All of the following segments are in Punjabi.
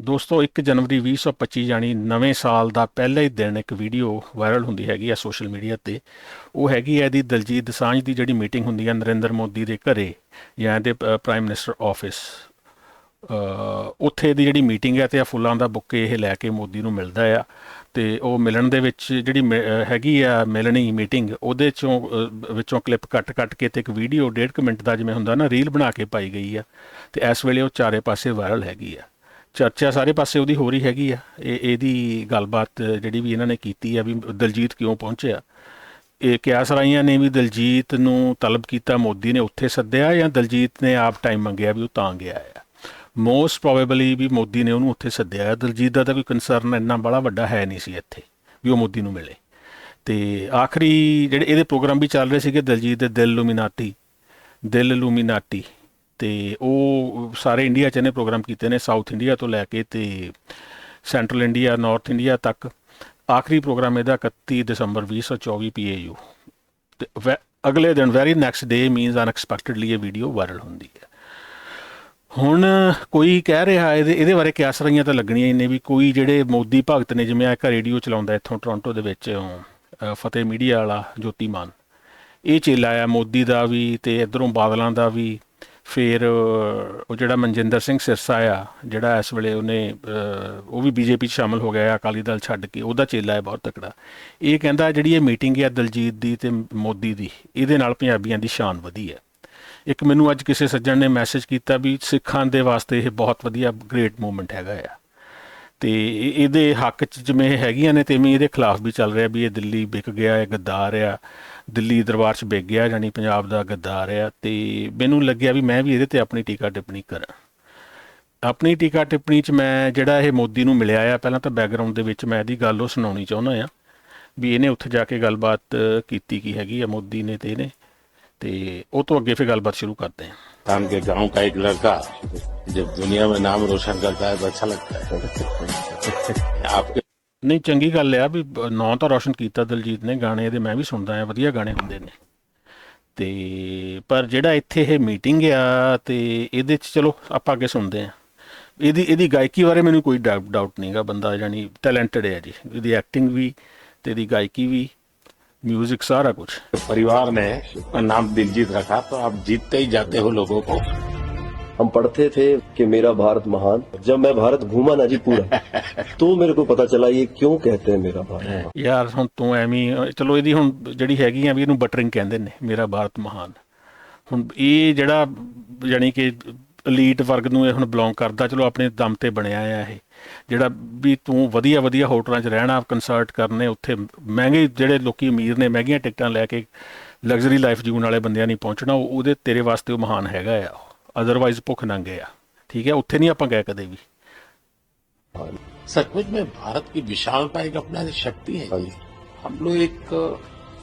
ਦੋਸਤੋ 1 ਜਨਵਰੀ 2025 ਯਾਨੀ ਨਵੇਂ ਸਾਲ ਦਾ ਪਹਿਲਾ ਹੀ ਦਿਨ ਇੱਕ ਵੀਡੀਓ ਵਾਇਰਲ ਹੁੰਦੀ ਹੈਗੀ ਆ ਸੋਸ਼ਲ ਮੀਡੀਆ ਤੇ। ਉਹ ਹੈਗੀ ਹੈ ਇਹਦੀ ਦਲਜੀਤ ਦਸਾਂਝ ਦੀ ਜਿਹੜੀ ਮੀਟਿੰਗ ਹੁੰਦੀ ਹੈ ਨਰਿੰਦਰ ਮੋਦੀ ਦੇ ਘਰੇ ਜਾਂ ਇਹਦੇ ਪ੍ਰਾਈਮ ਮਿਨਿਸਟਰ ਆਫਿਸ ਉੱਥੇ ਦੀ ਜਿਹੜੀ ਮੀਟਿੰਗ ਹੈ ਤੇ ਆ ਫੁੱਲਾਂ ਦਾ ਬੁੱਕੇ ਇਹ ਲੈ ਕੇ ਮੋਦੀ ਨੂੰ ਮਿਲਦਾ ਆ ਤੇ ਉਹ ਮਿਲਣ ਦੇ ਵਿੱਚ ਜਿਹੜੀ ਮਿ- ਹੈਗੀ ਆ ਮਿਲਣੀ ਮੀਟਿੰਗ, ਉਹਦੇ ਚੋਂ ਵਿੱਚੋਂ ਕਲਿੱਪ ਕੱਟ ਕੱਟ ਕੇ ਤੇ ਇੱਕ ਵੀਡੀਓ ਡੇਢ ਕੁ ਮਿੰਟ ਦਾ ਜਿਵੇਂ ਹੁੰਦਾ ਨਾ, ਰੀਲ ਬਣਾ ਕੇ ਪਾਈ ਗਈ ਆ ਤੇ ਇਸ ਵੇਲੇ ਉਹ ਚਾਰੇ ਪਾਸੇ ਵਾਇਰਲ ਹੈਗੀ ਆ। ਚਰਚਾ ਸਾਰੇ ਪਾਸੇ ਉਹਦੀ ਹੋ ਰਹੀ ਹੈਗੀ ਆ। ਇਹ ਇਹਦੀ ਗੱਲਬਾਤ ਜਿਹੜੀ ਵੀ ਇਹਨਾਂ ਨੇ ਕੀਤੀ ਆ ਵੀ ਦਲਜੀਤ ਕਿਉਂ ਪਹੁੰਚਿਆ। ਇਹ ਕਿਆਸ ਰਾਈਆਂ ਨੇ ਵੀ ਦਲਜੀਤ ਨੂੰ ਤਲਬ ਕੀਤਾ, ਮੋਦੀ ਨੇ ਉੱਥੇ ਸੱਦਿਆ ਜਾਂ ਦਲਜੀਤ ਨੇ ਆਪ ਟਾਈਮ ਮੰਗਿਆ ਵੀ ਉਹ ਤਾਂ ਗਿਆ ਆ? ਮੋਸਟ ਪ੍ਰੋਬੇਬਲੀ ਵੀ ਮੋਦੀ ਨੇ ਉਹਨੂੰ ਉੱਥੇ ਸੱਦਿਆ ਦਲਜੀਤ ਦਾ ਤਾਂ ਕੋਈ ਕੰਸਰਨ ਇੰਨਾ ਬੜਾ ਵੱਡਾ ਹੈ ਨਹੀਂ ਸੀ ਇੱਥੇ ਵੀ ਉਹ ਮੋਦੀ ਨੂੰ ਮਿਲੇ। ਤੇ ਆਖਰੀ ਜਿਹੜੇ ਇਹਦੇ ਪ੍ਰੋਗਰਾਮ ਵੀ ਚੱਲ ਰਹੇ ਸੀਗੇ ਦਲਜੀਤ ਦੇ ਦਿਲ ਲੂਮੀਨਾਟੀ ਦਿਲ ਲੂਮੀਨਾਟੀ ਤੇ ਉਹ ਸਾਰੇ ਇੰਡੀਆ ਚ ਇਹਨੇ ਪ੍ਰੋਗਰਾਮ ਕੀਤੇ ਨੇ ਸਾਊਥ ਇੰਡੀਆ ਤੋਂ ਲੈ ਕੇ ਤੇ ਸੈਂਟਰਲ ਇੰਡੀਆ ਨਾਰਥ ਇੰਡੀਆ ਤੱਕ। ਆਖਰੀ ਪ੍ਰੋਗਰਾਮ ਇਹਦਾ 31 ਦਸੰਬਰ 2024 ਪੀਏਯੂ ਤੇ ਵੈ- ਅਗਲੇ ਦਿਨ very next day means unexpectedly ਇਹ ਵੀਡੀਓ ਵਾਇਰਲ ਹੁੰਦੀ ਹੈ। ਹੁਣ ਕੋਈ ਕਹਿ ਰਿਹਾ ਇਹਦੇ ਇਹਦੇ ਬਾਰੇ ਕਿਆਸ ਰਹੀਆਂ ਤਾਂ ਲੱਗਣੀਆਂ ਹੀ ਨੇ ਵੀ ਕੋਈ ਜਿਹੜੇ ਮੋਦੀ ਭਗਤ ਨੇ ਜਿਵੇਂ ਆ ਇੱਕ ਰੇਡੀਓ ਚਲਾਉਂਦਾ ਇੱਥੋਂ ਟੋਰਾਂਟੋ ਦੇ ਵਿੱਚ ਫਤਿਹ ਮੀਡੀਆ ਵਾਲਾ ਜੋਤੀ ਮਾਨ। ਇਹ ਚੇਲਾ ਆ ਮੋਦੀ ਦਾ ਵੀ ਤੇ ਇਧਰੋਂ ਬਾਦਲਾਂ ਦਾ ਵੀ। ਫਿਰ ਉਹ ਜਿਹੜਾ ਮਨਜਿੰਦਰ ਸਿੰਘ ਸਿਰਸਾ ਆ, ਜਿਹੜਾ ਇਸ ਵੇਲੇ ਉਹਨੇ ਉਹ ਵੀ ਬੀਜੇਪੀ 'ਚ ਸ਼ਾਮਲ ਹੋ ਗਿਆ ਆ, ਅਕਾਲੀ ਦਲ ਛੱਡ ਕੇ, ਉਹਦਾ ਚੇਲਾ ਹੈ ਬਹੁਤ ਤਕੜਾ। ਇਹ ਕਹਿੰਦਾ ਜਿਹੜੀ ਇਹ ਮੀਟਿੰਗ ਹੈ ਦਲਜੀਤ ਦੀ ਤੇ ਮੋਦੀ ਦੀ, ਇਹਦੇ ਨਾਲ ਪੰਜਾਬੀਆਂ ਦੀ ਸ਼ਾਨ ਵਧੀ ਹੈ। ਇੱਕ ਮੈਨੂੰ ਅੱਜ ਕਿਸੇ ਸੱਜਣ ਨੇ ਮੈਸੇਜ ਕੀਤਾ ਵੀ ਸਿੱਖਾਂ ਦੇ ਵਾਸਤੇ ਇਹ ਬਹੁਤ ਵਧੀਆ ਗ੍ਰੇਟ ਮੂਵਮੈਂਟ ਹੈਗਾ ਆ। ਤੇ ਇਹ- ਇਹਦੇ ਹੱਕ ਚ ਜਿਵੇਂ ਇਹ ਹੈਗੀਆਂ ਨੇ ਤੇ ਮੈਂ ਇਹਦੇ ਖਿਲਾਫ ਵੀ ਚੱਲ ਰਿਹਾ ਵੀ ਇਹ ਦਿੱਲੀ ਵਿਕ ਗਿਆ ਹੈ ਗੱਦਾਰ ਆ। ਦਿੱਲੀ ਦਰਬਾਰ 'ਚ ਵਿਕ ਗਿਆ ਜਾਨੀ ਪੰਜਾਬ ਦਾ ਗੱਦਾਰ ਆ। ਤੇ ਮੈਨੂੰ ਲੱਗਿਆ ਵੀ ਮੈਂ ਵੀ ਇਹਦੇ ਤੇ ਆਪਣੀ ਟੀਕਾ ਟਿੱਪਣੀ ਕਰਾਂ। ਆਪਣੀ ਟੀਕਾ ਟਿੱਪਣੀ 'ਚ ਮੈਂ ਜਿਹੜਾ ਇਹ ਮੋਦੀ ਨੂੰ ਮਿਲਿਆ ਆ, ਪਹਿਲਾਂ ਤਾਂ ਬੈਕਗ੍ਰਾਉਂਡ ਦੇ ਵਿੱਚ ਮੈਂ ਇਹਦੀ ਗੱਲ ਉਹ ਸੁਣਾਉਣੀ ਚਾਹੁੰਦਾ ਆ, ਵੀ ਇਹਨੇ ਉੱਥੇ ਜਾ ਕੇ ਗੱਲਬਾਤ ਕੀਤੀ ਕੀ ਹੈਗੀ ਆ ਮੋਦੀ ਨੇ ਤੇ ਇਹਨੇ, ਤੇ ਉਹ ਤੋਂ ਅੱਗੇ ਫਿਰ ਗੱਲਬਾਤ ਸ਼ੁਰੂ ਕਰਦੇ ਹਾਂ राजस्थान के गांव का एक लड़का जब दुनिया में नाम रोशन करता है तो अच्छा लगता है आपके ਨਹੀਂ ਚੰਗੀ ਗੱਲ ਆ ਵੀ ਬ- ਨਾਂ ਤਾਂ ਰੌਸ਼ਨ ਕੀਤਾ ਦਲਜੀਤ ਨੇ ਗਾਣੇ ਇਹਦੇ ਮੈਂ ਵੀ ਸੁਣਦਾ ਆ ਵਧੀਆ ਗਾਣੇ ਹੁੰਦੇ ਨੇ ਤੇ ਪਰ ਜਿਹੜਾ ਇੱਥੇ ਇਹ ਮੀਟਿੰਗ ਆ ਤੇ ਇਹਦੇ ਚ ਚਲੋ ਆਪਾਂ ਅੱਗੇ ਸੁਣਦੇ ਆ ਇਹਦੀ ਇਹਦੀ ਗਾਇਕੀ ਬਾਰੇ ਮੈਨੂੰ ਕੋਈ ਡਾਊਟ ਨਹੀਂਗਾ ਬੰਦਾ ਜਾਨੀ ਟੈਲੈਂਟਡ ਹੈ ਜੀ ਇਹਦੀ ਐਕਟਿੰਗ ਵੀ ਤੇ ਇਹਦੀ ਗਾਇਕੀ ਵੀ म्यूजिक सारा कुछ परिवार ने नाम दिलजीत रखा तो आप जीतते ही जाते हो लोगों को हम पढ़ते थे कि मेरा भारत महान जब मैं भारत घूमा ना जी पूरा तो ਮੇਰੇ ਕੋ ਪਤਾ ਚਲਾ ਇਹ ਕਿਉਂ ਕਹਤੇ ਹੈ ਮੇਰਾ ਭਾਰਤ ਯਾਰ ਹੁਣ ਤੂੰ ਐਵੇਂ ਚਲੋ ਇਹਦੀ ਹੁਣ ਜਿਹੜੀ ਹੈਗੀ ਆ ਵੀ ਇਹਨੂੰ ਬਟਰਿੰਗ ਕਹਿੰਦੇ ਨੇ ਮੇਰਾ ਭਾਰਤ ਮਹਾਨ। ਹੁਣ ਇਹ ਜਿਹੜਾ ਯਾਨੀ ਕਿ ਲੀਟ ਵਰਗ ਨੂੰ ਇਹ ਹੁਣ ਬਿਲੋਂਗ ਕਰਦਾ ਚਲੋ ਆਪਣੇ ਦਮ ਤੇ ਬਣਿਆ ਆ ਇਹ। ਜਿਹੜਾ ਵੀ ਤੂੰ ਵਧੀਆ ਵਧੀਆ ਹੋਟਲਾਂ 'ਚ ਰਹਿਣਾ ਕਨਸਰਟ ਕਰਨੇ ਉੱਥੇ ਮਹਿੰਗੇ ਜਿਹੜੇ ਲੋਕੀ ਅਮੀਰ ਨੇ ਮਹਿੰਗੀਆਂ ਟਿਕਟਾਂ ਲੈ ਕੇ ਲਗਜ਼ਰੀ ਲਾਈਫ ਜੀਉਣ ਵਾਲੇ ਬੰਦਿਆਂ ਨਹੀਂ ਪਹੁੰਚਣਾ ਉਹ- ਉਹਦੇ ਤੇਰੇ ਵਾਸਤੇ ਉਹ ਮਹਾਨ ਹੈਗਾ ਆ ਅਦਰਵਾਈਜ਼ ਭੁੱਖ ਨੰਗੇ ਆ ਠੀਕ ਹੈ ਉੱਥੇ ਨਹੀਂ ਆਪਾਂ ਗਏ ਕਦੇ ਵੀ सचमुच में भारत की विशालता एक अपना शक्ति है जी हम लोग एक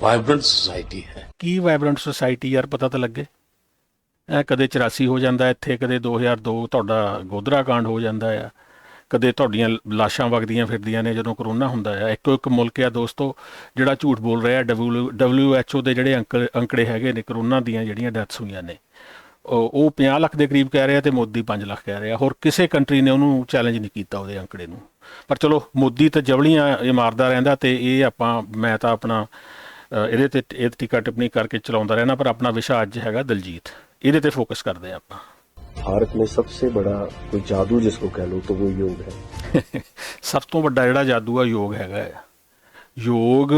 वाइब्रेंट सोसाइटी है ਕੀ ਵਾਈਬ੍ਰੈਂਟ ਸੁਸਾਇਟੀ ਯਾਰ ਪਤਾ ਤਾਂ ਲੱਗੇ ਐ ਕਦੇ 84 ਹੋ ਜਾਂਦਾ ਇੱਥੇ ਕਦੇ 2002 ਤੁਹਾਡਾ ਗੋਧਰਾ ਕਾਂਡ ਹੋ ਜਾਂਦਾ ਆ ਕਦੇ ਤੁਹਾਡੀਆਂ ਲਾਸ਼ਾਂ ਵਗਦੀਆਂ ਫਿਰਦੀਆਂ ਨੇ ਜਦੋਂ ਕਰੋਨਾ ਹੁੰਦਾ ਆ। ਇੱਕੋ ਇੱਕ ਮੁਲਕ ਆ ਦੋਸਤੋ, ਜਿਹੜਾ ਝੂਠ ਬੋਲ ਰਿਹਾ WHO ਦੇ ਜਿਹੜੇ ਅੰਕ- ਅੰਕੜੇ ਹੈਗੇ ਨੇ, ਕਰੋਨਾ ਦੀਆਂ ਜਿਹੜੀਆਂ ਡੈਥਸ ਹੋਈਆਂ ਨੇ। ਉਹ ਉਹ 50 ਲੱਖ ਦੇ ਕਰੀਬ ਕਹਿ ਰਿਹਾ ਤੇ ਮੋਦੀ 5 ਲੱਖ ਕਹਿ ਰਿਹਾ। ਹੋਰ ਕਿਸੇ ਕੰਟਰੀ ਨੇ ਉਹਨੂੰ ਚੈਲੰਜ ਨਹੀਂ ਕੀਤਾ ਉਹਦੇ ਅੰਕੜੇ ਨੂੰ। ਪਰ ਚਲੋ, ਮੋਦੀ ਤਾਂ ਜਵਲੀਆਂ ਇਹ ਮਾਰਦਾ ਰਹਿੰਦਾ ਤੇ ਇਹ ਆਪਾਂ, ਮੈਂ ਤਾਂ ਆਪਣਾ ਇਹਦੇ ਤੇ, ਇਹ ਟਿਕਾ ਟਿੱਪਣੀ ਕਰਕੇ ਚਲਾਉਂਦਾ ਰਹਿਣਾ ਪਰ ਆਪਣਾ ਵਿਸ਼ਾ ਅੱਜ ਹੈਗਾ ਦਲਜੀਤ। ਇਹਦੇ ਤੇ ਫੋਕਸ ਕਰਦੇ ਹਾਂ ਆਪਾਂ। भारत में सबसे बड़ा कोई जादू जिसको कह लो तो वो योग है ਸਭ ਤੋਂ ਵੱਡਾ ਜਿਹੜਾ ਜਾਦੂ ਆ ਯੋਗ ਹੈਗਾ ਆ ਯੋਗ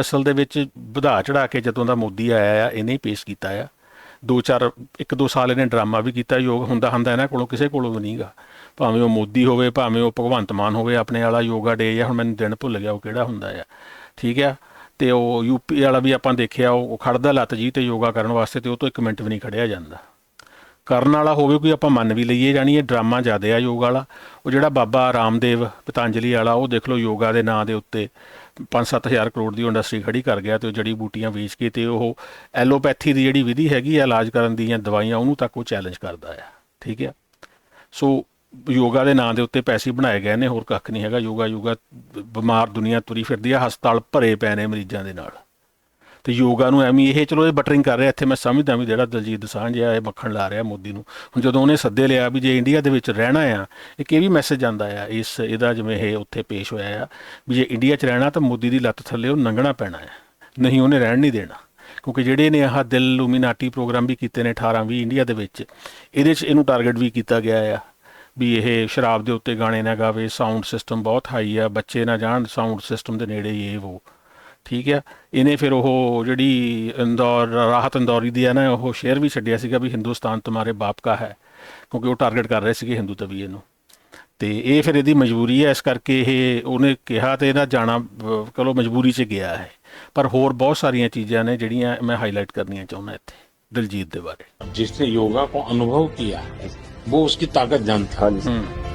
ਅਸਲ ਦੇ ਵਿੱਚ ਵਧਾ ਚੜਾ ਕੇ ਜਦੋਂ ਦਾ ਮੋਦੀ ਆਇਆ ਆ ਇਹਨੇ ਹੀ ਪੇਸ਼ ਕੀਤਾ ਆ ਦੋ ਚਾਰ ਇੱਕ ਦੋ ਸਾਲ ਇਹਨੇ ਡਰਾਮਾ ਵੀ ਕੀਤਾ ਯੋਗ ਹੁੰਦਾ ਹੁੰਦਾ ਇਹਨਾਂ ਕੋਲੋਂ ਕਿਸੇ ਕੋਲੋਂ ਵੀ ਨਹੀਂਗਾ ਭਾਵੇਂ ਉਹ ਮੋਦੀ ਹੋਵੇ ਭਾਵੇਂ ਉਹ ਭਗਵੰਤ ਮਾਨ ਹੋਵੇ ਆਪਣੇ ਵਾਲਾ ਯੋਗਾ ਡੇ ਜਾਂ ਹੁਣ ਮੈਨੂੰ ਦਿਨ ਭੁੱਲ ਗਿਆ ਉਹ ਕਿਹੜਾ ਹੁੰਦਾ ਆ ਠੀਕ ਆ ਤੇ ਉਹ ਯੂਪੀ ਵਾਲਾ ਵੀ ਆਪਾਂ ਦੇਖਿਆ ਉਹ ਖੜਦਾ ਲੱਤ ਜੀ ਤੇ ਯੋਗਾ ਕਰਨ ਵਾਸਤੇ ਤੇ ਉਹ ਤੋਂ ਇੱਕ ਮਿੰਟ ਵੀ ਨਹੀਂ ਖੜਿਆ ਜਾਂਦਾ ਕਰਨ ਵਾਲਾ ਹੋਵੇ ਕੋਈ ਆਪਾਂ ਮੰਨ ਵੀ ਲਈਏ ਜਾਣੀ ਇਹ ਡਰਾਮਾ ਜ਼ਿਆਦਾ ਆ ਯੋਗਾ ਵਾਲਾ। ਉਹ ਜਿਹੜਾ ਬਾਬਾ ਰਾਮਦੇਵ ਪਤੰਜਲੀ ਵਾਲਾ, ਉਹ ਦੇਖ ਲਓ ਯੋਗਾ ਦੇ ਨਾਂ ਦੇ ਉੱਤੇ 5-7000 ਕਰੋੜ ਦੀ ਇੰਡਸਟਰੀ ਖੜੀ ਕਰ ਗਿਆ ਤੇ ਉਹ ਜੜੀ ਬੂਟੀਆਂ ਵੇਚ ਕੇ ਤੇ ਉਹ ਐਲੋਪੈਥੀ ਦੀ ਜਿਹੜੀ ਵਿਧੀ ਹੈਗੀ ਆ, ਇਲਾਜ ਕਰਨ ਦੀਆਂ ਦਵਾਈਆਂ, ਉਹਨੂੰ ਤੱਕ ਉਹ ਚੈਲੰਜ ਕਰਦਾ ਆ। ਠੀਕ ਆ? ਸੋ ਯੋਗਾ ਦੇ ਨਾਂ ਦੇ ਉੱਤੇ ਪੈਸੇ ਬਣਾਏ ਗਏ ਨੇ, ਹੋਰ ਕੱਖ ਨਹੀਂ ਹੈਗਾ। ਯੋਗਾ ਯੋਗਾ ਬਿਮਾਰ ਦੁਨੀਆ ਤੁਰੀ ਫਿਰਦੀ ਆ, ਹਸਪਤਾਲ ਭਰੇ ਪਏ ਨੇ ਮਰੀਜ਼ਾਂ ਦੇ ਨਾਲ। ਤੇ ਯੋਗਾ ਨੂੰ ਐਵੇਂ ਇਹ ਚਲੋ ਇਹ ਬਟਰਿੰਗ ਕਰ ਰਿਹਾ, ਇੱਥੇ ਮੈਂ ਸਮਝਦਾ ਵੀ ਜਿਹੜਾ ਦਲਜੀਤ ਦਸਾਂਝ ਆ ਇਹ ਮੱਖਣ ਲਾ ਰਿਹਾ ਮੋਦੀ ਨੂੰ। ਹੁਣ ਜਦੋਂ ਉਹਨੇ ਸੱਦੇ ਲਿਆ ਵੀ ਜੇ ਇੰਡੀਆ ਦੇ ਵਿੱਚ ਰਹਿਣਾ ਆ, ਇੱਕ ਇਹ ਵੀ ਮੈਸੇਜ ਆਂਦਾ ਆ, ਇਸ ਇਹਦਾ ਜਿਵੇਂ ਇਹ ਉੱਥੇ ਪੇਸ਼ ਹੋਇਆ ਆ, ਵੀ ਜੇ ਇੰਡੀਆ 'ਚ ਰਹਿਣਾ ਤਾਂ ਮੋਦੀ ਦੀ ਲੱਤ ਥੱਲੇ ਉਹ ਲੰਘਣਾ ਪੈਣਾ ਆ, ਨਹੀਂ ਉਹਨੇ ਰਹਿਣ ਨਹੀਂ ਦੇਣਾ। ਕਿਉਂਕਿ ਜਿਹੜੇ ਨੇ ਆਹ ਦਿਲ ਲੂਮੀਨਾਟੀ ਪ੍ਰੋਗਰਾਮ ਵੀ ਕੀਤੇ ਨੇ 18 20 ਇੰਡੀਆ ਦੇ ਵਿੱਚ, ਇਹਦੇ 'ਚ ਇਹਨੂੰ ਟਾਰਗੇਟ ਵੀ ਕੀਤਾ ਗਿਆ ਆ, ਵੀ ਇਹ ਸ਼ਰਾਬ ਦੇ ਉੱਤੇ ਗਾਣੇ ਨਾ ਗਾਵੇ ਸਾਊਂਡ ਸਿਸਟਮ ਬਹੁਤ ਹਾਈ ਆ, ਬੱਚੇ ਨਾ ਜਾਣ ਸਾਊਂਡ ਸਿਸਟਮ ਦੇ ਨੇੜੇ ਇਹ ਉਹ। ਠੀਕ ਆ। ਇਹਨੇ ਫਿਰ ਉਹ ਜਿਹੜੀ ਇੰਦੌਰ ਰਾਹਤ ਇੰਦੌਰੀ ਦੀ ਹੈ ਨਾ ਉਹ ਸ਼ੇਅਰ ਵੀ ਛੱਡਿਆ ਸੀਗਾ ਵੀ ਹਿੰਦੁਸਤਾਨ ਤੁਹਾਡੇ ਬਾਪ ਦਾ ਹੈ ਕਿਉਂਕਿ ਉਹ ਟਾਰਗੇਟ ਕਰ ਰਹੇ ਸੀਗੇ ਹਿੰਦੂ ਤਵੀਏ ਨੂੰ ਤੇ ਇਹ ਫਿਰ ਇਹਦੀ ਮਜਬੂਰੀ ਹੈ ਇਸ ਕਰਕੇ ਇਹ ਉਹਨੇ ਕਿਹਾ ਤੇ ਇਹਦਾ ਜਾਣਾ ਚਲੋ ਮਜਬੂਰੀ 'ਚ ਗਿਆ ਹੈ। ਪਰ ਹੋਰ ਬਹੁਤ ਸਾਰੀਆਂ ਚੀਜ਼ਾਂ ਨੇ ਜਿਹੜੀਆਂ ਮੈਂ ਹਾਈਲਾਈਟ ਕਰਨੀਆਂ ਚਾਹੁੰਦਾ ਇੱਥੇ ਦਿਲਜੀਤ ਦੇ ਬਾਰੇ। ਜਿਸ ਨੇ ਯੋਗਾ ਕੋ ਅਨੁਭਵ ਕੀਤਾ ਹੈ ਉਹ ਉਸकी ਤਾਕਤ ਜਾਣਦਾ ਹੈ।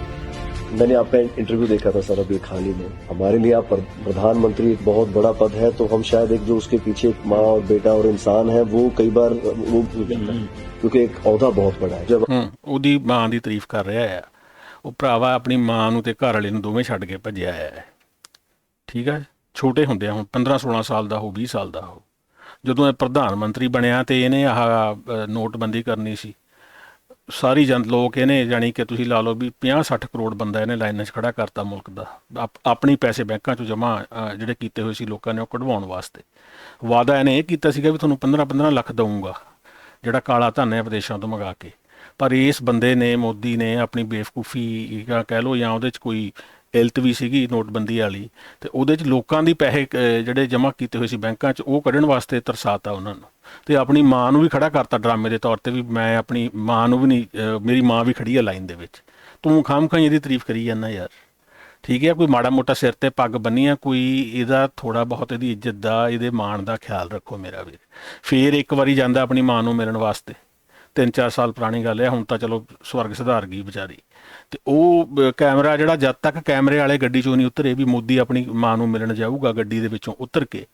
मैंने आपका इंटरव्यू देखा था सर अभी हाल ही में हमारे लिए आप प्र- प्रधानमंत्री एक बहुत बड़ा पद है तो हम शायद एक जो उसके पीछे एक माँ और बेटा और इंसान है वो कई बार वो भूल जाता है क्योंकि एक औहदा बहुत बड़ा है जब ਹੂੰ ਉਹਦੀ ਮਾਂ ਦੀ ਤਾਰੀਫ ਕਰ ਰਿਹਾ ਆ ਉਹ ਭਰਾਵਾ ਆਪਣੀ ਮਾਂ ਨੂੰ ਤੇ ਘਰ ਵਾਲੇ ਨੂੰ ਦੋਵੇਂ ਛੱਡ ਕੇ ਭੱਜਿਆ ਹੈ ਠੀਕ ਹੈ ਛੋਟੇ ਹੁੰਦੇ ਆ ਹੁਣ 15 16 ਸਾਲ ਦਾ ਹੋ 20 ਸਾਲ ਦਾ ਹੋ ਜਦੋਂ ਇਹ ਪ੍ਰਧਾਨ ਮੰਤਰੀ ਬਣਿਆ ਤੇ ਇਹਨੇ ਆਹ ਅ, ਨੋਟਬੰਦੀ ਕਰਨੀ ਸੀ ਸਾਰੀ ਜਨ, ਲੋਕ ਇਹਨੇ ਜਾਣੀ ਕਿ ਤੁਸੀਂ ਲਾ ਲਓ ਵੀ 50 60 ਕਰੋੜ ਬੰਦਾ ਇਹਨੇ ਲਾਈਨਾਂ 'ਚ ਖੜਾ ਕਰਤਾ ਮੁਲਕ ਦਾ। ਆਪਣੀ ਪੈਸੇ ਬੈਂਕਾਂ 'ਚੋਂ ਜਮ੍ਹਾਂ ਜਿਹੜੇ ਕੀਤੇ ਹੋਏ ਸੀ ਲੋਕਾਂ ਨੇ ਉਹ ਕਢਵਾਉਣ ਵਾਸਤੇ। ਵਾਅਦਾ ਇਹਨੇ ਇਹ ਕੀਤਾ ਸੀਗਾ ਵੀ ਤੁਹਾਨੂੰ 15 15 ਲੱਖ ਦਊਂਗਾ, ਜਿਹੜਾ ਕਾਲਾ ਧਨ ਹੈ ਵਿਦੇਸ਼ਾਂ ਤੋਂ ਮੰਗਾ ਕੇ। ਪਰ ਇਸ ਬੰਦੇ ਨੇ, ਮੋਦੀ ਨੇ ਆਪਣੀ ਬੇਵਕੂਫੀ ਜਾਂ ਕਹਿ ਲਓ ਜਾਂ ਉਹਦੇ 'ਚ ਕੋਈ ਇਲਤ ਵੀ ਸੀਗੀ ਨੋਟਬੰਦੀ ਵਾਲੀ ਤੇ ਉਹਦੇ 'ਚ ਲੋਕਾਂ ਦੀ ਪੈਸੇ ਜਿਹੜੇ ਜਮ੍ਹਾਂ ਕੀਤੇ ਹੋਏ ਸੀ ਬੈਂਕਾਂ 'ਚ, ਉਹ ਕੱਢਣ ਵਾਸਤੇ ਤਰਸਾਤਾ ਉਹਨਾਂ ਨੂੰ। ਤੇ ਆਪਣੀ ਮਾਂ ਨੂੰ ਵੀ ਖੜਾ ਕਰਤਾ ਡਰਾਮੇ ਦੇ ਤੌਰ ਤੇ ਵੀ ਮੈਂ ਆਪਣੀ ਮਾਂ ਨੂੰ ਵੀ ਨਹੀਂ ਮੇਰੀ ਮਾਂ ਵੀ ਖੜੀ ਹੈ ਲਾਈਨ ਦੇ ਵਿੱਚ। ਤੂੰ ਖਾਮ ਖਾਂ ਇਹਦੀ ਤਾਰੀਫ ਕਰੀ ਜਾਂਦਾ ਯਾਰ। ਠੀਕ ਹੈ, ਕੋਈ ਮਾੜਾ ਮੋਟਾ ਸਿਰ ਤੇ ਪੱਗ ਬੰਨੀ ਆ, ਕੋਈ ਇਹਦਾ ਥੋੜਾ ਬਹੁਤ ਇਹਦੀ ਇੱਜ਼ਤ ਦਾ, ਇਹਦੇ ਮਾਣ ਦਾ ਖਿਆਲ ਰੱਖੋ ਮੇਰਾ ਵੀਰ। ਫੇਰ ਇੱਕ ਵਾਰੀ ਜਾਂਦਾ ਆਪਣੀ ਮਾਂ ਨੂੰ ਮਿਲਣ ਵਾਸਤੇ। 3-4 ਸਾਲ ਪੁਰਾਣੀ ਗੱਲ ਹੈ ਹੁਣ ਤਾਂ ਚਲੋ ਸਵਰਗ ਸੁਧਾਰ ਗਈ ਵਿਚਾਰੀ। ਤੇ ਉਹ ਕੈਮਰਾ ਜਿਹੜਾ ਜਦ ਤੱਕ ਕੈਮਰੇ ਵਾਲੇ ਗੱਡੀ ਚੋਂ ਨਹੀਂ ਉਤਰੇ ਵੀ ਮੋਦੀ ਆਪਣੀ ਮਾਂ ਨੂੰ ਮਿਲਣ ਜਾਊਗਾ ਗੱਡੀ ਦੇ ਵਿੱਚੋਂ ਉਤਰ ਕੇ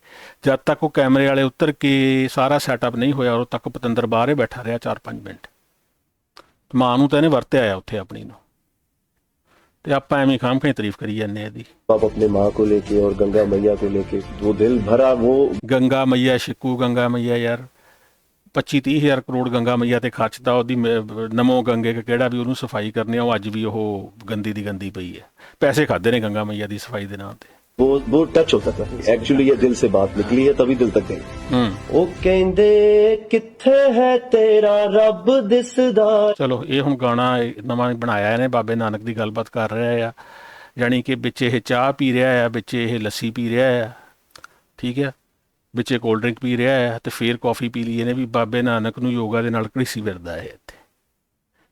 ਜਦ ਤੱਕ ਉਹ ਕੈਮਰੇ ਵਾਲੇ ਉਤਰ ਕੇ ਸਾਰਾ ਸੈਟਅਪ ਨਹੀਂ ਹੋਇਆ ਉਦੋਂ ਤੱਕ ਪਤੰਦਰ ਬਾਹਰੇ ਬੈਠਾ ਰਿਹਾ 4-5 ਮਿੰਟ। ਮਾਂ ਨੂੰ ਤਾਂ ਇਹਨੇ ਵਰਤਿਆ ਆ ਉੱਥੇ ਆਪਣੀ ਨੂੰ। ਤੇ ਆਪਾਂ ਐਵੇਂ ਖਾਮ ਖਾਂ ਤਾਰੀਫ ਕਰੀ ਜਾਂਦੇ ਆ ਦੀ ਆਪ ਆਪਣੇ ਮਾਂ ਕੋ ਲੈ ਕੇ ਔਰ ਗੰਗਾ ਮਈਆ ਕੋ ਲੈ ਕੇ ਉਹ ਦਿਲ ਭਰਾ ਉਹ ਗੰਗਾ ਮਈਆ ਸ਼ਿਕੂ ਗੰਗਾ ਮਈਆ ਯਾਰ। 25 30000 ਕਰੋੜ ਗੰਗਾ ਮਈਆ ਤੇ ਖਰਚਤਾ ਉਹਦੀ ਨਮੋ ਗੰਗੇ ਕਿਹੜਾ ਵੀ ਉਹਨੂੰ ਸਫ਼ਾਈ ਕਰਨੀ ਆ ਉਹ ਅੱਜ ਵੀ ਉਹ ਗੰਦੀ ਦੀ ਗੰਦੀ ਪਈ ਹੈ। ਪੈਸੇ ਖਾਦੇ ਨੇ ਗੰਗਾ ਮਈਆ ਦੀ ਸਫ਼ਾਈ ਦੇ ਨਾਂ ਤੇ। ਬਹੁਤ ਬਹੁਤ ਟੱਚ ਹੁੰਦਾ ਤਾਂ ਐਕਚੁਅਲੀ ਇਹ ਦਿਲ ਸੇ ਬਾਤ ਨਿਕਲੀ ਹੈ ਤभी ਦਿਲ ਤੱਕ ਗਈ। ਉਹ ਕਹਿੰਦੇ ਕਿੱਥੇ ਹੈ ਤੇਰਾ ਰੱਬ ਦਿਸਦਾ? ਚਲੋ ਇਹ ਹੁਣ ਗਾਣਾ ਨਵਾਂ ਬਣਾਇਆ ਇਹਨੇ ਬਾਬੇ ਨਾਨਕ ਦੀ ਗੱਲਬਾਤ ਕਰ ਰਿਹਾ ਆ। ਯਾਨੀ ਕਿ ਵਿੱਚ ਇਹ ਚਾਹ ਪੀ ਰਿਹਾ ਆ ਵਿੱਚ ਇਹ ਲੱਸੀ ਪੀ ਰਿਹਾ ਆ। ਠੀਕ ਹੈ ਵਿੱਚ ਇਹ ਕੋਲਡ ਡਰਿੰਕ ਪੀ ਰਿਹਾ ਹੈ ਤੇ ਫੇਰ ਕਾਫੀ ਪੀ ਲਈ ਇਹਨੇ ਵੀ ਬਾਬੇ ਨਾਨਕ ਨੂੰ ਯੋਗਾ ਦੇ ਨਾਲ ਘੜੀਸੀ ਫਿਰਦਾ ਹੈ ਇੱਥੇ।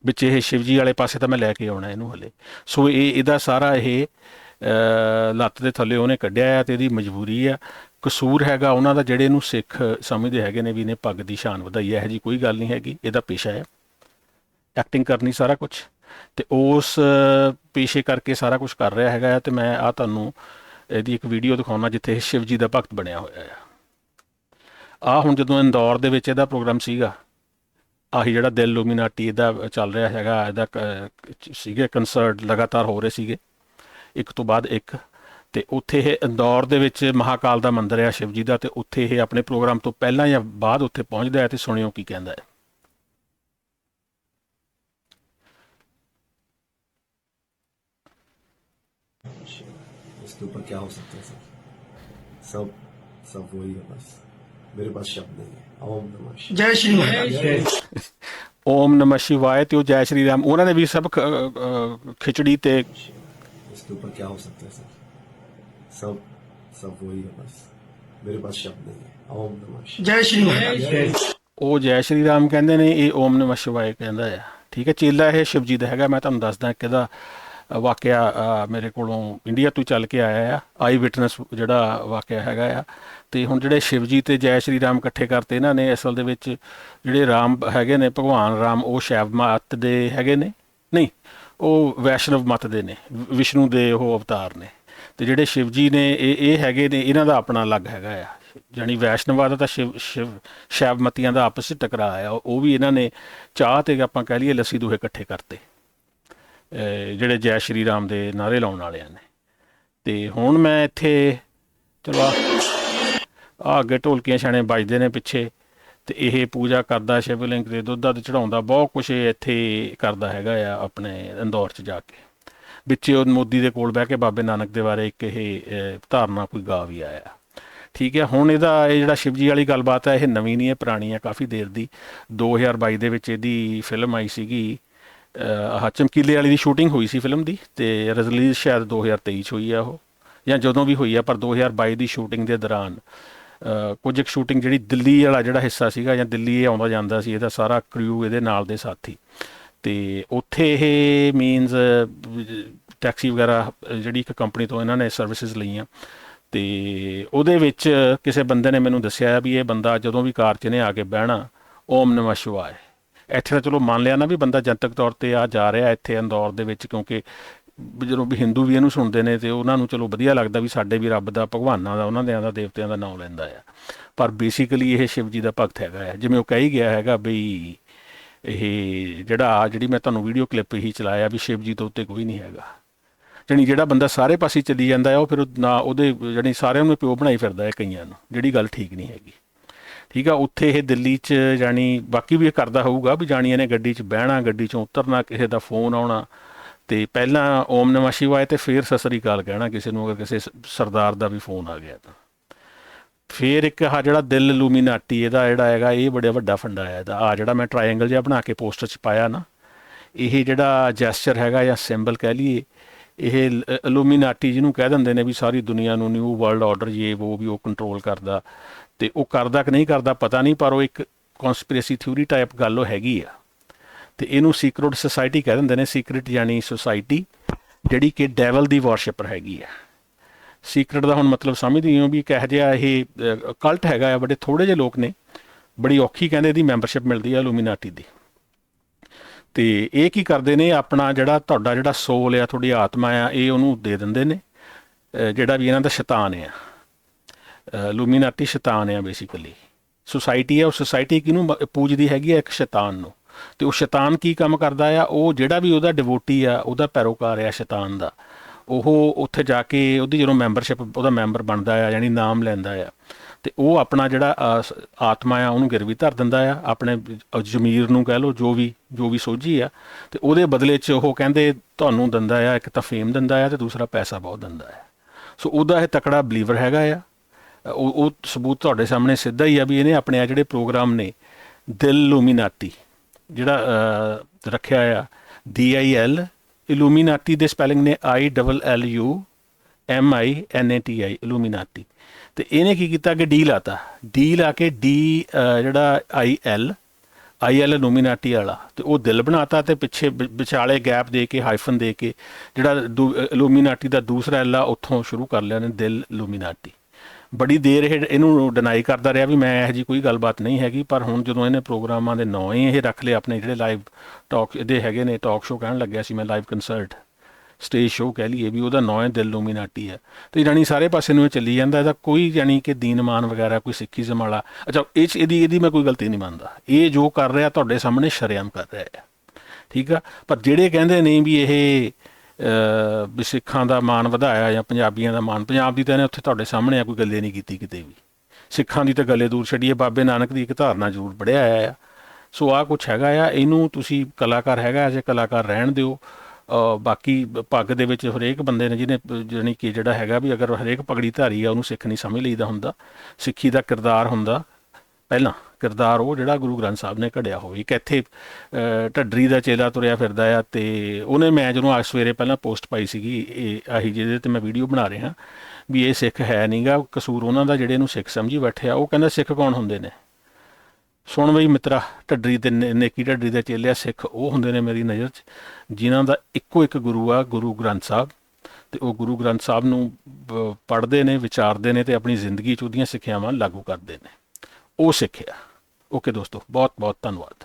ਵਿੱਚ ਇਹ ਸ਼ਿਵਜੀ ਵਾਲੇ ਪਾਸੇ ਤਾਂ ਮੈਂ ਲੈ ਕੇ ਆਉਣਾ ਇਹਨੂੰ ਹਲੇ। ਸੋ ਇਹ, ਇਹਦਾ ਸਾਰਾ ਇਹ ਲੱਤ ਦੇ ਥੱਲੇ ਉਹਨੇ ਕੱਢਿਆ ਆ ਤੇ ਇਹਦੀ ਮਜਬੂਰੀ ਆ। ਕਸੂਰ ਹੈਗਾ ਉਹਨਾਂ ਦਾ ਜਿਹੜੇ ਇਹਨੂੰ ਸਿੱਖ ਸਮਝਦੇ ਹੈਗੇ ਨੇ ਵੀ ਇਹਨੇ ਪੱਗ ਦੀ ਸ਼ਾਨ ਵਧਾਈ ਹੈ, ਇਹ ਜੀ ਕੋਈ ਗੱਲ ਨਹੀਂ ਹੈਗੀ, ਇਹਦਾ ਪੇਸ਼ਾ ਹੈ। ਐਕਟਿੰਗ ਕਰਨੀ ਸਾਰਾ ਕੁਝ ਤੇ ਉਸ ਪੇਸ਼ੇ ਕਰਕੇ ਸਾਰਾ ਕੁਝ ਕਰ ਰਿਹਾ ਹੈਗਾ ਆ ਤੇ ਮੈਂ ਆ ਤੁਹਾਨੂੰ ਇਹਦੀ ਇੱਕ ਵੀਡੀਓ ਦਿਖਾਉਣਾ ਜਿੱਥੇ ਇਹ ਸ਼ਿਵ ਦਾ ਭਗਤ ਬਣਿਆ ਹੋਇਆ ਆ। ਆ ਹੁਣ ਜਦੋਂ ਇੰਦੌਰ ਦੇ ਵਿੱਚ ਇਹਦਾ ਪ੍ਰੋਗਰਾਮ ਸੀਗਾ ਆਹੀ ਜਿਹੜਾ ਦਿਲ ਲੂਮੀਨਾਟੀ ਇਹਦਾ ਚੱਲ ਰਿਹਾ ਹੈਗਾ ਇਹਦਾ ਕ- ਸੀਗੇ ਕਨਸਰਟ ਲਗਾਤਾਰ ਹੋ ਰਹੇ ਸੀਗੇ ਇੱਕ ਤੋਂ ਬਾਅਦ ਇੱਕ ਤੇ ਉੱਥੇ ਇਹ ਇੰਦੌਰ ਦੇ ਵਿੱਚ ਮਹਾਕਾਲ ਦਾ ਮੰਦਿਰ ਹੈ ਸ਼ਿਵ ਜੀ ਦਾ ਤੇ ਉੱਥੇ ਇਹ ਆਪਣੇ ਪ੍ਰੋਗਰਾਮ ਤੋਂ ਪਹਿਲਾਂ ਜਾਂ ਬਾਅਦ ਉੱਥੇ ਪਹੁੰਚਦਾ ਹੈ ਤੇ ਸੁਣਿਓ ਕੀ ਕਹਿੰਦਾ ਹੈ इसके ऊपर क्या हो सकता है सर सब सब वही है बस मेरे पास शब्द नहीं है। ओम नमः ਜੈ ਸ਼੍ਰੀ ਰਾਮ ਓਮ ਨਮः ਤੇ ਉਹ ਜੈ ਸ਼੍ਰੀ ਰਾਮ ਉਹਨਾਂ ਨੇ ਵੀ ਸਭ ਖਿਚੜੀ ਤੇ शिवाय। इसके ऊपर क्या हो सकता है सर? सब सब वही है बस। मेरे पास शब्द नहीं है। ओम ਜੈ ਸ਼੍ਰੀ ਰਾਮ ਉਹ ਜੈ ਸ਼੍ਰੀ ਰਾਮ ਕਹਿੰਦੇ ਨੇ ਇਹ ਓਮ ਨਮः ਕਹਿੰਦਾ ਆ ਠੀਕ ਹੈ ਚੇਲਾ ਇਹ ਸ਼ਿਵਜੀ ਦਾ ਹੈਗਾ ਮੈਂ ਤੁਹਾਨੂੰ ਦੱਸਦਾ ਕਿਹਦਾ ਵਾਕਿਆ ਮੇਰੇ ਕੋਲੋਂ ਇੰਡੀਆ ਤੋਂ ਚੱਲ ਕੇ ਆਇਆ ਆ। ਆਈ ਵਿਟਨੈਸ ਜਿਹੜਾ ਵਾਕਿਆ ਹੈਗਾ ਆ। ਤੇ ਹੁਣ ਜਿਹੜੇ ਸ਼ਿਵਜੀ ਤੇ ਜੈ ਸ਼੍ਰੀ ਰਾਮ ਇਕੱਠੇ ਕਰਤੇ ਇਹਨਾਂ ਨੇ, ਅਸਲ ਦੇ ਵਿੱਚ ਜਿਹੜੇ ਰਾਮ ਹੈਗੇ ਨੇ, ਭਗਵਾਨ ਰਾਮ, ਉਹ ਸ਼ੈਵ ਮਤ ਦੇ ਹੈਗੇ ਨੇ। ਨਹੀਂ, ਉਹ ਵੈਸ਼ਨਵ ਮਤ ਦੇ ਨੇ, ਵਿਸ਼ਨੂੰ ਦੇ ਉਹ ਅਵਤਾਰ ਨੇ। ਤੇ ਜਿਹੜੇ ਸ਼ਿਵਜੀ ਨੇ, ਇਹ ਇਹ ਹੈਗੇ ਨੇ, ਇਹਨਾਂ ਦਾ ਆਪਣਾ ਅਲੱਗ ਹੈਗਾ ਆ। ਜਾਣੀ ਵੈਸ਼ਨਵਾਦ ਦਾ ਤਾਂ ਸ਼ਿਵ ਸ਼ਿਵ ਸ਼ੈਵ ਮਤੀਆਂ ਦਾ ਆਪਸ ਵਿੱਚ ਟਕਰਾਅ ਆ। ਉਹ ਵੀ ਇਹਨਾਂ ਨੇ ਚਾਹ ਤੇ ਆਪਾਂ ਕਹਿ ਲਈਏ ਲੱਸੀ ਦੂਹੇ ਇਕੱਠੇ ਕਰਤੇ। ਜਿਹੜੇ ਜੈ ਸ਼੍ਰੀ ਰਾਮ ਦੇ ਨਾਰੇ ਲਾਉਣ ਵਾਲਿਆਂ ਨੇ। ਤੇ ਹੁਣ ਮੈਂ ਇੱਥੇ, ਚਲੋ ਆ ਅੱਗੇ ਢੋਲਕੀਆਂ ਛਾਣੇ ਵੱਜਦੇ ਨੇ ਪਿੱਛੇ। ਤੇ ਇਹ ਪੂਜਾ ਕਰਦਾ, ਸ਼ਿਵਲਿੰਗ ਦੇ ਦੁੱਧ ਦੱਧ ਚੜਾਉਂਦਾ ਬਹੁਤ ਕੁਝ ਇੱਥੇ ਕਰਦਾ ਹੈਗਾ ਆ ਆਪਣੇ ਇੰਦੌਰ 'ਚ ਜਾ ਕੇ। ਵਿੱਚ ਉਹ ਮੋਦੀ ਦੇ ਕੋਲ ਬਹਿ ਕੇ ਬਾਬੇ ਨਾਨਕ ਦੇ ਬਾਰੇ ਇੱਕ ਇਹ ਧਾਰਨਾ ਕੋਈ ਗਾ ਵੀ ਆਇਆ। ਠੀਕ ਹੈ ਹੁਣ ਇਹਦਾ ਇਹ ਜਿਹੜਾ ਸ਼ਿਵਜੀ ਵਾਲੀ ਗੱਲਬਾਤ ਹੈ ਇਹ ਨਵੀਂ ਨਹੀਂ ਹੈ ਪੁਰਾਣੀ ਹੈ ਕਾਫੀ ਦੇਰ ਦੀ। 2022 ਦੇ ਵਿੱਚ ਇਹਦੀ ਫਿਲਮ ਆਈ ਸੀਗੀ ਆਹ ਚਮਕੀਲੇ ਵਾਲੀ ਦੀ ਸ਼ੂਟਿੰਗ ਹੋਈ ਸੀ ਫਿਲਮ ਦੀ ਤੇ ਰਿਲੀਜ਼ ਸ਼ਾਇਦ 2023 ਚ ਹੋਈ ਆ ਉਹ, ਜਾਂ ਜਦੋਂ ਵੀ ਹੋਈ ਆ, ਪਰ 2022 ਦੀ ਸ਼ੂਟਿੰਗ ਦੇ ਦੌਰਾਨ ਕੁਝ ਇੱਕ ਸ਼ੂਟਿੰਗ ਜਿਹੜੀ ਦਿੱਲੀ ਵਾਲਾ ਜਿਹੜਾ ਹਿੱਸਾ ਸੀਗਾ ਜਾਂ ਦਿੱਲੀ ਇਹ ਆਉਂਦਾ ਜਾਂਦਾ ਸੀ, ਇਹਦਾ ਸਾਰਾ ਕ੍ਰਿਊ ਇਹਦੇ ਨਾਲ ਦੇ ਸਾਥੀ। ਤੇ ਉੱਥੇ ਇਹ ਮੀਨਸ ਟੈਕਸੀ ਵਗੈਰਾ ਜਿਹੜੀ ਇੱਕ ਕੰਪਨੀ ਤੋਂ ਇਹਨਾਂ ਨੇ ਸਰਵਿਸਿਜ਼ ਲਈਆਂ। ਤੇ ਉਹਦੇ ਵਿੱਚ ਕਿਸੇ ਬੰਦੇ ਨੇ ਮੈਨੂੰ ਦੱਸਿਆ ਵੀ ਇਹ ਬੰਦਾ ਜਦੋਂ ਵੀ ਕਾਰ 'ਚ ਨੇ ਆ ਕੇ ਬਹਿਣਾ, ਓਮ ਨਮಃ ਸ਼ਿਵਾਏ। ਇੱਥੇ ਤਾਂ ਚਲੋ ਮੰਨ ਲਿਆ ਨਾ ਵੀ ਬੰਦਾ ਜਨਤਕ ਤੌਰ ਤੇ ਆ ਜਾ ਰਿਹਾ ਇੱਥੇ ਇੰਦੌਰ ਦੇ ਵਿੱਚ, ਕਿਉਂਕਿ ਜਦੋਂ ਵੀ ਹਿੰਦੂ ਵੀ ਇਹਨੂੰ ਸੁਣਦੇ ਨੇ ਤੇ ਉਹਨਾਂ ਨੂੰ ਚਲੋ ਵਧੀਆ ਲੱਗਦਾ ਵੀ ਸਾਡੇ ਵੀ ਰੱਬ ਦਾ, ਭਗਵਾਨਾਂ ਦਾ, ਉਹਨਾਂ ਦੇ ਦਾ, ਦੇਵਤਿਆਂ ਦਾ ਨਾਮ ਲੈਂਦਾ ਆ। ਪਰ ਬੇਸਿਕਲੀ ਇਹ ਸ਼ਿਵ ਜੀ ਦਾ ਭਗਤ ਹੈਗਾ ਆ। ਜਿਵੇਂ ਉਹ ਕਹੀ ਗਿਆ ਹੈਗਾ ਬਈ ਇਹ ਜਿਹੜਾ ਆ ਜਿਹੜੀ ਮੈਂ ਤੁਹਾਨੂੰ ਵੀਡੀਓ ਕਲਿੱਪ ਹੀ ਚਲਾਇਆ ਵੀ ਸ਼ਿਵ ਜੀ ਤੋਂ ਉੱਤੇ ਕੋਈ ਨਹੀਂ ਹੈਗਾ। ਜਾਣੀ ਜਿਹੜਾ ਬੰਦਾ ਸਾਰੇ ਪਾਸੇ ਚਲੀ ਜਾਂਦਾ ਹੈ ਉਹ ਫਿਰ ਨਾ ਉਹਦੇ, ਜਾਣੀ ਸਾਰਿਆਂ ਨੂੰ ਪਿਓ ਬਣਾਈ ਫਿਰਦਾ ਹੈ ਕਈਆਂ ਨੂੰ, ਜਿਹੜੀ ਗੱਲ ਠੀਕ ਨਹੀਂ ਹੈਗੀ। ਠੀਕ ਆ, ਉੱਥੇ ਇਹ ਦਿੱਲੀ 'ਚ ਜਾਣੀ ਬਾਕੀ ਵੀ ਇਹ ਕਰਦਾ ਹੋਊਗਾ ਵੀ ਜਾਣੀ ਇਹਨੇ ਗੱਡੀ 'ਚ ਬਹਿਣਾ, ਗੱਡੀ 'ਚੋਂ ਉਤਰਨਾ, ਕਿਸੇ ਦਾ ਫੋਨ ਆਉਣਾ। ਤੇ ਪਹਿਲਾਂ ਓਮ ਨਮಃ ਸ਼ਿਵਾਏ ਤੇ ਫਿਰ ਸਤਿ ਸ੍ਰੀ ਕਹਿਣਾ, ਕਿਸੇ ਨੂੰ ਅਗਰ ਕਿਸੇ ਸਰਦਾਰ ਦਾ ਵੀ ਫੋਨ ਆ ਗਿਆ ਤਾਂ। ਫਿਰ ਇੱਕ ਆ ਜਿਹੜਾ ਦਿਲ ਲੂਮੀਨਾਟੀ, ਇਹਦਾ ਜਿਹੜਾ ਹੈਗਾ, ਇਹ ਬੜਾ ਵੱਡਾ ਫੰਡਾ ਹੈ ਇਹਦਾ। ਆ ਜਿਹੜਾ ਮੈਂ ਟ੍ਰਾਇੰਗਲ ਜਿਹਾ ਬਣਾ ਕੇ ਪੋਸਟਰ 'ਚ ਪਾਇਆ ਨਾ, ਇਹ ਜਿਹੜਾ ਜੈਸਚਰ ਹੈਗਾ ਜਾਂ ਸਿੰਬਲ ਕਹਿ ਲਈਏ, ਇਹ ਲੂਮੀਨਾਟੀ ਜਿਹਨੂੰ ਕਹਿ ਦਿੰਦੇ ਨੇ ਵੀ ਸਾਰੀ ਦੁਨੀਆ ਨੂੰ ਨਿਊ ਵਰਲਡ ਆਰਡਰ ਇਹ ਉਹ ਵੀ ਉਹ ਕੰਟਰੋਲ ਕਰਦਾ। ਤੇ ਉਹ ਕਰਦਾ ਕਿ ਨਹੀਂ ਕਰਦਾ ਪਤਾ ਨਹੀਂ, ਪਰ ਉਹ ਇੱਕ ਕਨਸਪੀਰੇਸੀ ਥਿਊਰੀ ਟਾਈਪ ਗੱਲ ਉਹ ਹੈਗੀ ਆ। ਤੇ ਇਹਨੂੰ ਸੀਕ੍ਰੇਟ ਸੁਸਾਇਟੀ ਕਹਿ ਦਿੰਦੇ ਨੇ ਸੀਕ੍ਰੇਟ ਯਾਨੀ ਸੁਸਾਇਟੀ ਜਿਹੜੀ ਕਿ ਡੈਵਲ ਦੀ ਵਰਸ਼ਿਪਰ ਹੈਗੀ ਆ। ਸੀਕ੍ਰੇਟ ਦਾ ਹੁਣ ਮਤਲਬ ਸਮਝਦੀ ਹੋ ਵੀ ਇੱਕ ਇਹੋ ਜਿਹਾ ਇਹ ਕਲਟ ਹੈਗਾ ਆ, ਬੜੇ ਥੋੜੇ ਜਿਹੇ ਲੋਕ ਨੇ, ਬੜੀ ਔਖੀ ਕਹਿੰਦੇ ਇਹਦੀ ਮੈਂਬਰਸ਼ਿਪ ਮਿਲਦੀ ਆ ਇਲੂਮੀਨਾਟੀ ਦੀ। ਤੇ ਇਹ ਕੀ ਕਰਦੇ ਨੇ, ਆਪਣਾ ਜਿਹੜਾ ਤੁਹਾਡਾ ਜਿਹੜਾ ਸੋਲ ਆ, ਤੁਹਾਡੀ ਆਤਮਾ ਆ, ਇਹ ਉਹਨੂੰ ਦੇ ਦਿੰਦੇ ਨੇ ਜਿਹੜਾ ਵੀ ਇਹਨਾਂ ਦਾ ਸ਼ੈਤਾਨ ਆ। ਲੂਮੀਨਾਟੀ ਸ਼ੈਤਾਨ ਆ ਬੇਸਿਕਲੀ ਸੁਸਾਇਟੀ ਆ, ਉਹ ਸੁਸਾਇਟੀ ਕਿਹਨੂੰ ਬ- ਪੂਜਦੀ ਹੈਗੀ ਆ ਇੱਕ ਸ਼ੈਤਾਨ ਨੂੰ। ਤੇ ਉਹ ਸ਼ੈਤਾਨ ਕੀ ਕੰਮ ਕਰਦਾ ਆ? ਉਹ ਜਿਹੜਾ ਵੀ ਉਹਦਾ ਡਿਵੋਟੀ ਆ, ਉਹਦਾ ਪੈਰੋਕਾਰ ਆ ਸ਼ੈਤਾਨ ਦਾ। ਉਹ ਉੱਥੇ ਜਾ ਕੇ ਉਹਦੀ ਜਦੋਂ ਮੈਂਬਰਸ਼ਿਪ ਉਹਦਾ ਮੈਂਬਰ ਬਣਦਾ ਆ, ਯਾਨੀ ਨਾਮ ਲੈਂਦਾ ਆ। ਤੇ ਉਹ ਆਪਣਾ ਜਿਹੜਾ ਆਤਮਾ ਆ, ਉਹਨੂੰ ਗਿਰਵੀ ਧਰ ਦਿੰਦਾ ਆ। ਆਪਣੇ ਜ਼ਮੀਰ ਨੂੰ ਕਹਿ ਲਓ, ਜੋ ਵੀ ਜੋ ਵੀ ਸੋਝੀ ਆ। ਤੇ ਉਹਦੇ ਬਦਲੇ 'ਚ ਉਹ ਕਹਿੰਦੇ, ਤੁਹਾਨੂੰ ਦਿੰਦਾ ਆ, ਇੱਕ ਤਾਂ ਫੇਮ ਦਿੰਦਾ ਆ ਤੇ ਦੂਸਰਾ ਪੈਸਾ ਬਹੁਤ ਦਿੰਦਾ ਆ। ਸੋ ਉਹਦਾ ਇਹ ਤਕੜਾ ਬਲੀਵਰ ਹੈਗਾ ਆ। ਉਹ ਉਹ ਸਬੂਤ ਤੁਹਾਡੇ ਸਾਹਮਣੇ ਸਿੱਧਾ ਹੀ ਆ ਵੀ ਇਹਨੇ ਆਪਣੇ ਆ ਜਿਹੜੇ ਪ੍ਰੋਗਰਾਮ ਨੇ, ਦਿਲ ਲੂਮੀਨਾਟੀ ਜਿਹੜਾ ਰੱਖਿਆ ਆ ਡੀ ਆਈ ਐਲ ਇਲੂਮੀਨਾਟੀ ਦੇ ਸਪੈਲਿੰਗ ਨੇ I double L U M I N A T I illuminati ਤੇ ਇਹਨੇ ਕੀ ਕੀਤਾ ਕਿ ਡੀ ਲਾਤਾ? ਡੀ ਲਾ ਕੇ ਡੀ ਜਿਹੜਾ I L I L Illuminati ਵਾਲਾ, ਤੇ ਉਹ ਦਿਲ ਬਣਾਤਾ ਤੇ ਪਿੱਛੇ ਵਿਚਾਲੇ ਗੈਪ ਦੇ ਕੇ, ਹਾਈਫਨ ਦੇ ਕੇ, ਜਿਹੜਾ ਇਲੂਮੀਨਾਟੀ ਦਾ ਦੂਸਰਾ ਐਲ ਆ, ਉੱਥੋਂ ਸ਼ੁਰੂ ਕਰ ਲਿਆ ਨੇ ਦਿਲ ਇਲੂਮੀਨਾਟੀ ਬੜੀ ਦੇਰ ਇਹ ਇਹਨੂੰ ਡਿਨਾਈ ਕਰਦਾ ਰਿਹਾ ਵੀ ਮੈਂ ਇਹੋ ਜੀ ਕੋਈ ਗੱਲਬਾਤ ਨਹੀਂ ਹੈਗੀ, ਪਰ ਹੁਣ ਜਦੋਂ ਇਹਨੇ ਪ੍ਰੋਗਰਾਮਾਂ ਦੇ ਨਾਂ ਹੀ ਇਹ ਰੱਖ ਲਏ ਆਪਣੇ ਜਿਹੜੇ ਲਾਈਵ ਟਾਕ ਇਹਦੇ ਹੈਗੇ ਨੇ ਟਾਕ ਸ਼ੋਅ ਕਹਿਣ ਲੱਗਿਆ ਸੀ ਮੈਂ ਲਾਈਵ ਕੰਸਰਟ ਸਟੇਜ ਸ਼ੋਅ ਕਹਿ ਲਈਏ ਵੀ ਉਹਦਾ ਨਾਂ ਹੈ ਦਿਲ ਲੂਮੀਨਾਟੀ ਹੈ। ਤੇ ਜਾਣੀ ਸਾਰੇ ਪਾਸੇ ਨੂੰ ਇਹ ਚੱਲੀ ਜਾਂਦਾ, ਇਹਦਾ ਕੋਈ ਜਾਣੀ ਕਿ ਦੀਨਮਾਨ ਵਗੈਰਾ, ਕੋਈ ਸਿੱਖੀਜ਼ਮ ਵਾਲਾ, ਅੱਛਾ, ਇਹ 'ਚ ਇਹਦੀ ਇਹਦੀ ਮੈਂ ਕੋਈ ਗਲਤੀ ਨਹੀਂ ਮੰਨਦਾ। ਇਹ ਜੋ ਕਰ ਰਿਹਾ ਤੁਹਾਡੇ ਸਾਹਮਣੇ ਸ਼ਰੇਆਮ ਕਰ ਰਿਹਾ ਹੈ। ਠੀਕ ਆ? ਪਰ ਜਿਹੜੇ ਕਹਿੰਦੇ ਨੇ ਵੀ ਇਹ ਵੀ ਸਿੱਖਾਂ ਦਾ ਮਾਣ ਵਧਾਇਆ ਜਾਂ ਪੰਜਾਬੀਆਂ ਦਾ ਮਾਣ। ਪੰਜਾਬ ਦੀ ਤਾਂ ਇਹਨੇ ਉੱਥੇ ਤੁਹਾਡੇ ਸਾਹਮਣੇ ਆ, ਕੋਈ ਗੱਲੇ ਨਹੀਂ ਕੀਤੀ ਕਿਤੇ ਵੀ। ਸਿੱਖਾਂ ਦੀ ਤਾਂ ਗੱਲੇ ਦੂਰ ਛੱਡੀਏ। ਬਾਬੇ ਨਾਨਕ ਦੀ ਇੱਕ ਧਾਰਨਾ ਜ਼ਰੂਰ ਪੜਿਆ ਆਇਆ ਆ। ਸੋ ਆ ਕੁਛ ਹੈਗਾ ਆ। ਇਹਨੂੰ ਤੁਸੀਂ ਕਲਾਕਾਰ ਹੈਗਾ ਜੇ ਕਲਾਕਾਰ ਰਹਿਣ ਦਿਓ। ਬਾਕੀ ਪੱਗ ਦੇ ਵਿੱਚ ਹਰੇਕ ਬੰਦੇ ਨੇ ਜਿਹਨੇ, ਜਾਣੀ ਕਿ ਜਿਹੜਾ ਹੈਗਾ ਵੀ ਅਗਰ ਹਰੇਕ ਪਗੜੀ ਧਾਰੀ ਆ, ਉਹਨੂੰ ਸਿੱਖ ਨਹੀਂ ਸਮਝ ਲਈਦਾ ਹੁੰਦਾ। ਸਿੱਖੀ ਦਾ ਕਿਰਦਾਰ ਹੁੰਦਾ। ਪਹਿਲਾਂ ਕਿਰਦਾਰ ਉਹ ਜਿਹੜਾ ਗੁਰੂ ਗ੍ਰੰਥ ਸਾਹਿਬ ਨੇ ਘੜਿਆ ਹੋਵੇ, ਇੱਕ ਇੱਥੇ ਢੱਡਰੀ ਦਾ ਚੇਲਾ ਤੁਰਿਆ ਫਿਰਦਾ ਆ ਤੇ ਉਹਨੇ ਮੈਂ ਜਦੋਂ ਅੱਜ ਸਵੇਰੇ ਪਹਿਲਾਂ ਪੋਸਟ ਪਾਈ ਸੀਗੀ ਇਹ, ਆਹੀ ਜਿਹਦੇ ਤੇ ਮੈਂ ਵੀਡੀਓ ਬਣਾ ਰਿਹਾ ਵੀ ਇਹ ਸਿੱਖ ਹੈ ਨਹੀਂਗਾ ਕਸੂਰ ਉਹਨਾਂ ਦਾ ਜਿਹੜੇ ਇਹਨੂੰ ਸਿੱਖ ਸਮਝੀ ਬੈਠਿਆ ਉਹ ਕਹਿੰਦਾ ਸਿੱਖ ਕੌਣ ਹੁੰਦੇ ਨੇ? ਸੁਣ ਬਈ ਮਿੱਤਰਾ, ਢੱਡਰੀ ਤੇ ਨੇਕੀ ਢੱਡਰੀ ਦੇ ਚੇਲਿਆ ਸਿੱਖ ਉਹ ਹੁੰਦੇ ਨੇ ਮੇਰੀ ਨਜ਼ਰ 'ਚ, ਜਿਨ੍ਹਾਂ ਦਾ ਇੱਕੋ ਇੱਕ ਗੁਰੂ ਆ, ਗੁਰੂ ਗ੍ਰੰਥ ਸਾਹਿਬ। ਤੇ ਉਹ ਗੁਰੂ ਗ੍ਰੰਥ ਸਾਹਿਬ ਨੂੰ ਪੜ੍ਹਦੇ ਨੇ, ਵਿਚਾਰਦੇ ਨੇ ਤੇ ਆਪਣੀ ਜ਼ਿੰਦਗੀ 'ਚ ਉਹਦੀਆਂ ਸਿੱਖਿਆਵਾਂ ਲਾਗੂ ਕਰਦੇ ਨੇ। ਉਹ ਸਿੱਖਿਆ ਓਕੇ ਦੋਸਤੋ ਬਹੁਤ ਬਹੁਤ ਧੰਨਵਾਦ